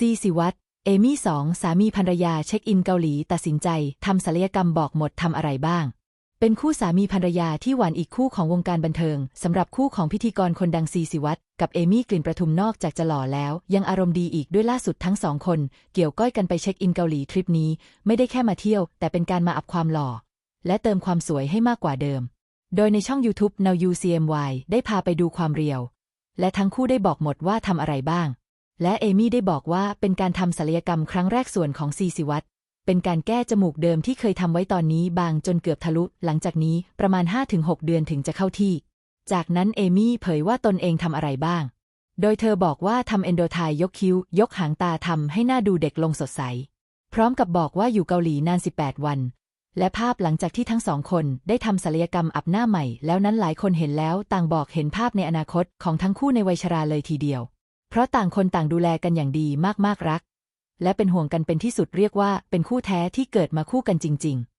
ซีสิวัตเอมี่สองสามีภรรยาเช็คอินเกาหลีตัดสินใจทำศัลยกรรมบอกหมดทำอะไรบ้าง เป็นคู่สามีภรรยาที่หวานอีกคู่ของวงการบันเทิงสำหรับคู่ของพิธีกรคนดังซีสิวัตกับเอมี่กลิ่นประทุมนอกจากจะหล่อแล้ว ยังอารมณ์ดีอีกด้วยล่าสุดทั้งสองคน เกี่ยวก้อยกันไปเช็คอินเกาหลีทริปนี้ ไม่ได้แค่มาเที่ยว แต่เป็นการมาอัพความหล่อ และเติมความสวยให้มากกว่าเดิม โดยในช่อง YouTube Now UCMY ได้พาไปดูความเรียว และทั้งคู่ได้บอกหมดว่าทำอะไรบ้าง และเอมี่ได้บอกว่าเป็นการทำศัลยกรรมครั้งแรกส่วนของซีสิวัตเป็นการแก้จมูกเดิมที่เคยทำไว้ตอนนี้บางจนเกือบทะลุ หลังจากนี้ประมาณ 5-6 เดือนถึงจะเข้าที่ จากนั้นเอมี่เผยว่าตนเองทำอะไรบ้าง โดยเธอบอกว่าทำเอนโดไทยกคิ้ว ยกหางตาทำให้หน้าดูเด็กลงสดใส พร้อมกับบอกว่าอยู่เกาหลีนาน 18 วัน และภาพหลังจากที่ทั้งสองคนได้ทำศัลยกรรมอับหน้าใหม่ แล้วนั้นหลายคนเห็นแล้วต่างบอกเห็นภาพในอนาคตของทั้งคู่ในวัยชราเลยทีเดียว เพราะต่างคนต่างดูแลกันอย่างดีมากๆรัก และเป็นห่วงกันเป็นที่สุดเรียกว่าเป็นคู่แท้ที่เกิดมาคู่กันจริง ๆ